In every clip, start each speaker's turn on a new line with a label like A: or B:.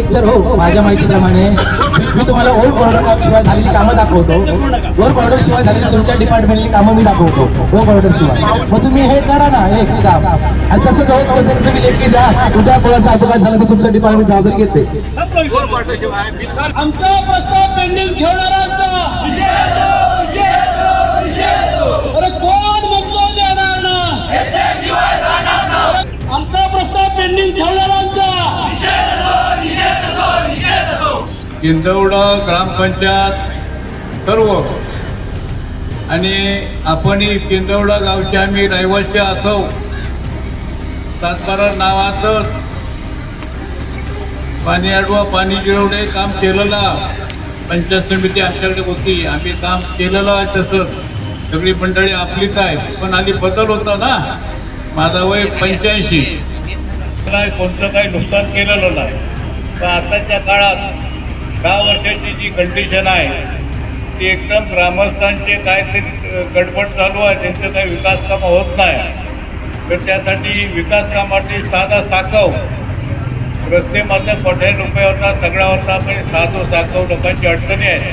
A: एक तर हो माझ्या माहितीप्रमाणे मी- मी तुम्हाला ओल्ड कॉर्डर काम शिवाय झालेली कामं दाखवतो. ओल्ड कॉर्डर शिवाय झालेली तुमच्या डिपार्टमेंटली कामं मी दाखवतो. ओल्ड कॉर्डर शिवाय. मग तुम्ही हे करा ना हे हे काम. आणि तसं जवळ असेल तुम्ही लेखी द्या उद्या कोणाचा अपघात झाला तर तुमचं डिपार्टमेंट जबाबदारी घेते.
B: आमचा प्रस्ताव पेंडिंग
C: इंदवडा ग्रामपंचायत सर्व. आणि आपण किंदवडा गावचे आम्ही रहिवासी असो सातबारा नावाचं पाणी अडवा पाणी जिरवणे काम केलेलं. पंचायत समिती आमच्याकडे होती. आम्ही काम केलेलं आहे तसंच. सगळी मंडळी आपलीच आहे. पण आधी बदल होता ना. माझा वय पंच्याऐंशी. नाही कोणतं काही नुकसान केलेलं नाही. पण आताच्या काळात दहा वर्षाची जी कंडिशन आहे ती एकदम ग्रामस्थांचे काहीतरी गडबड चालू आहे त्यांचं काही विकास कामं होत नाही. तर त्यासाठी विकास कामाची साधा साकव. रस्ते मात्र कोट्याने रुपये होता सगळा होता पण साधू साखव लोकांची अडचणी आहे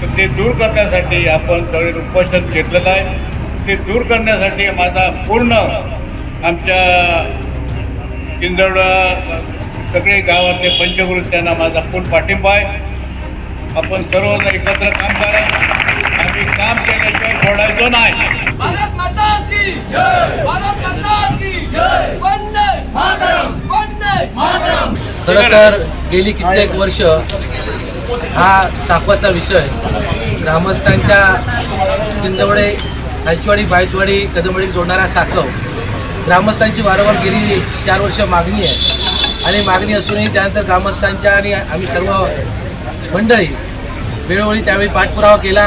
C: तर ते दूर करण्यासाठी आपण सगळे उपोषण घेतलेलं आहे. ते दूर करण्यासाठी माझा पूर्ण आमच्या किंदवडा सगळे गावातले पंचगुरु त्यांना माझा पूर्ण पाठिंबा आहे. आपण सर्वजण एकत्र काम करा. आम्ही काम केल्याशिवाय सोडायचो नाही.
D: भारत माता की जय. भारत माता की जय. वंदे मातरम. वंदे मातरम.
E: खरं तर गेली कित्येक वर्ष हा साकवाचा विषय. ग्रामस्थांच्या किंदवडे खालचीवाडी बायतवाडी कदमवाडी जोडणारा साकव ग्रामस्थांची वारंवार गेली चार वर्ष मागणी आहे. आणि मागणी असूनही त्यानंतर ग्रामस्थांच्या आणि आम्ही सर्व मंडळी वेळोवेळी त्यावेळी पाठपुरावा केला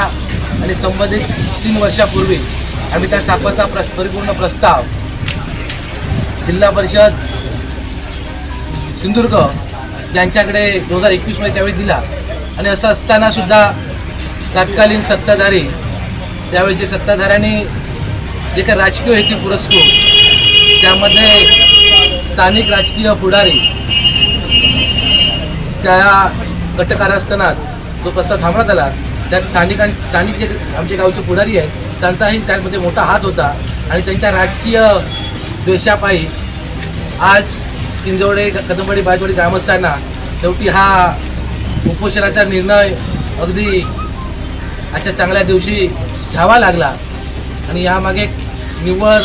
E: आणि संबंधित तीन वर्षापूर्वी आम्ही त्या सापाचा प्रस परिपूर्ण प्रस्ताव जिल्हा परिषद सिंधुदुर्ग यांच्याकडे दोन हजार एकवीसमध्ये त्यावेळी दिला. आणि असं असतानासुद्धा तत्कालीन सत्ताधारी त्यावेळेचे सत्ताधाऱ्यांनी जे काही राजकीय हेतू पुरस्कृत त्यामध्ये स्थानिक राजकीय पुढारी त्या गटकारस्थानात जो प्रस्ताव थांबवण्यात आला त्यात स्थानिक स्थानिक जे आमचे गावचे पुढारी आहेत त्यांचाही त्यामध्ये मोठा हात होता आणि त्यांच्या राजकीय द्वेषापायी आज किंजवडे कदमवाडी बाजवाडी ग्रामस्थांना शेवटी हा उपोषणाचा निर्णय अगदी आजच्या चांगल्या दिवशी घ्यावा लागला. आणि यामागे निव्वळ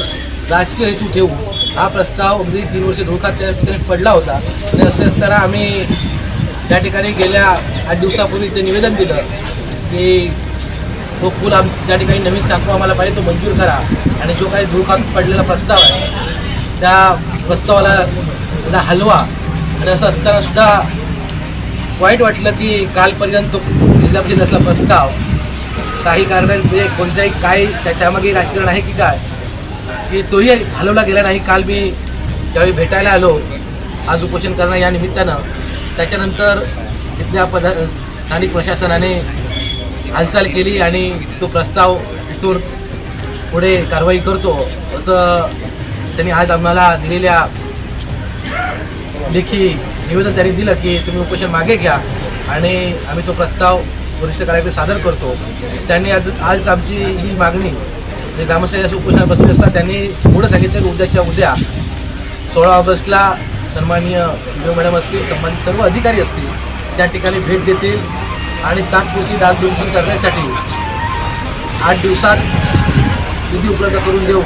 E: राजकीय हेतू ठेवू हा प्रस्ताव अगदी तीन वर्ष धोका त्या ठिकाणी पडला होता. आणि असे असताना आम्ही त्या ठिकाणी गेल्या आठ दिवसापूर्वी ते निवेदन दिलं की तो पूल आम त्या ठिकाणी नवीन साखू आम्हाला पाहिजे तो मंजूर करा. आणि जो काही धुळखात पडलेला प्रस्ताव आहे त्या प्रस्तावाला हलवा. आणि असं असताना सुद्धा वाईट वाटलं की कालपर्यंत तो जिल्हा परिषद असला प्रस्ताव काही कारणाने म्हणजे कोणत्याही काही त्याच्यामागे राजकारण आहे की काय? की तोही हलवला गेला नाही. काल मी ज्यावेळी भेटायला आलो आज उपोषण करणं या निमित्तानं त्याच्यानंतर इथल्या पद स्थानिक प्रशासनाने हालचाल केली आणि तो प्रस्ताव इथून पुढे कारवाई करतो असं त्यांनी आज आम्हाला दिलेल्या लेखी निवेदन त्यांनी दिलं की तुम्ही उपोषण मागे घ्या आणि आम्ही तो प्रस्ताव वरिष्ठ कार्यालयाकडे सादर करतो. त्यांनी आज आज आमची ही मागणी जे ग्रामस्थांच्या उपोषणात बसले असता त्यांनी पुढं सांगितलं की उद्याच्या उद्या सोळा ऑगस्टला सन्माननीय जो मॅडम असतील संबंधित सर्व अधिकारी असतील त्या ठिकाणी भेट देतील आणि तात्पुरती डागडुजी करण्यासाठी आठ दिवसात निधी उपलब्ध करून देऊ.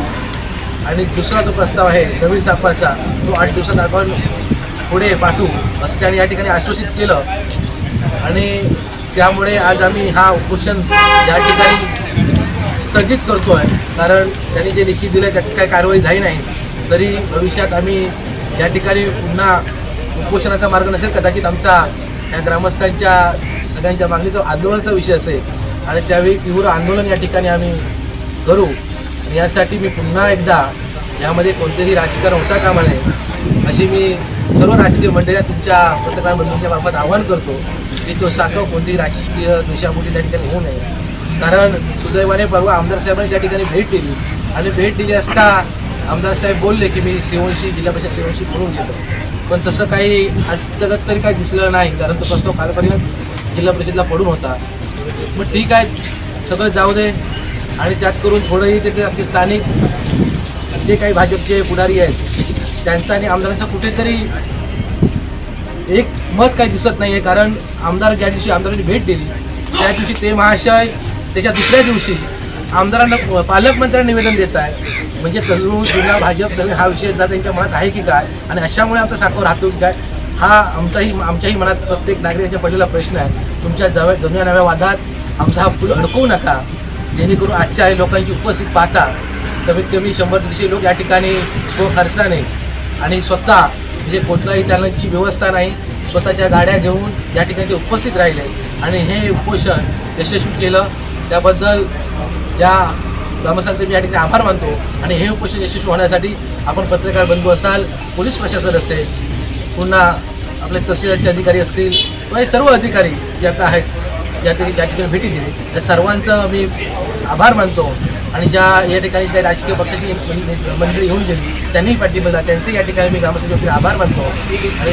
E: आणि दुसरा जो प्रस्ताव आहे नवीन साखवाचा तो आठ दिवसात आपण पुढे पाठवू असं त्यांनी या ठिकाणी आश्वासित केलं. आणि त्यामुळे आज आम्ही हा उपोषण या ठिकाणी स्थगित करतो आहे कारण त्यांनी जे लेखी दिलं त्यात काही कारवाई झाली नाही. तरी भविष्यात आम्ही या ठिकाणी पुन्हा उपोषणाचा मार्ग नसेल कदाचित आमचा या ग्रामस्थांच्या सगळ्यांच्या मागणीचा आंदोलनाचा विषय असेल. आणि त्यावेळी तीव्र आंदोलन या ठिकाणी आम्ही करू. यासाठी मी पुन्हा एकदा यामध्ये कोणतेही राजकारण होता कामा नये अशी मी सर्व राजकीय मंडळी तुमच्या पत्रकार बंधूंच्या मार्फत आवाहन करतो की तो साखव कोणतीही राजकीय दिशाभूती त्या ठिकाणी होऊ नये. कारण सुदैवाने परवा आमदार साहेबांनी त्या ठिकाणी भेट दिली. आणि भेट दिली असता आमदार साहेब बोलले की मी सेवनशी जिल्हा परिषद सेवनशी बोलून गेलो पण तसं काही हस्तगत तरी काही दिसलं नाही कारण तो प्रस्ताव कालपर्यंत जिल्हा परिषदला पडून होता. मग ठीक आहे सगळं जाऊ दे. आणि त्यात करून थोडंही तिथे आपले स्थानिक जे काही भाजपचे पुढारी आहेत त्यांचा आणि आमदारांचा कुठेतरी एक मत काही दिसत नाही आहे कारण आमदार ज्या दिवशी आमदारांनी भेट दिली त्या दिवशी ते महाशय त्याच्या दुसऱ्या दिवशी आमदारांना पालकमंत्र्यांना निवेदन देत आहे. म्हणजे तरुण जुना भाजप नवीन हा विषय जर त्यांच्या मनात आहे की काय? आणि अशामुळे आमचा साखर राहतो की काय? हा आमचाही आमच्याही मनात प्रत्येक नागरिकाच्या पडलेला प्रश्न आहे. तुमच्या जव्या जुन्या नव्या वादात आमचा हा फुल अडकवू नका. जेणेकरून आजच्या लोकांची उपस्थित पाहता कमीत कमी शंभर दीडशे लोक या ठिकाणी स्वखर्चाने आणि स्वतः म्हणजे कुठलाही त्यांची व्यवस्था नाही स्वतःच्या गाड्या घेऊन या ठिकाणी उपस्थित राहिले. आणि हे उपोषण यशस्वी केलं. त्याबद्दल या ग्रामस्थांचे मी या ठिकाणी आभार मानतो आणि हे उपोषण यशस्वी होण्यासाठी आपण पत्रकार बंधू असाल पोलीस प्रशासन असेल पुन्हा आपले तहसीलचे अधिकारी असतील किंवा हे सर्व अधिकारी जे आता आहेत ज्या ठिकाणी ज्या ठिकाणी भेटी दिली. त्या सर्वांचं मी आभार मानतो आणि ज्या या ठिकाणी काही राजकीय पक्षाची मंडळी- येऊन गेली त्यांनीही पाठिंबा त्यांचे या ठिकाणी मी ग्रामस्थांच्या आभार मानतो. आणि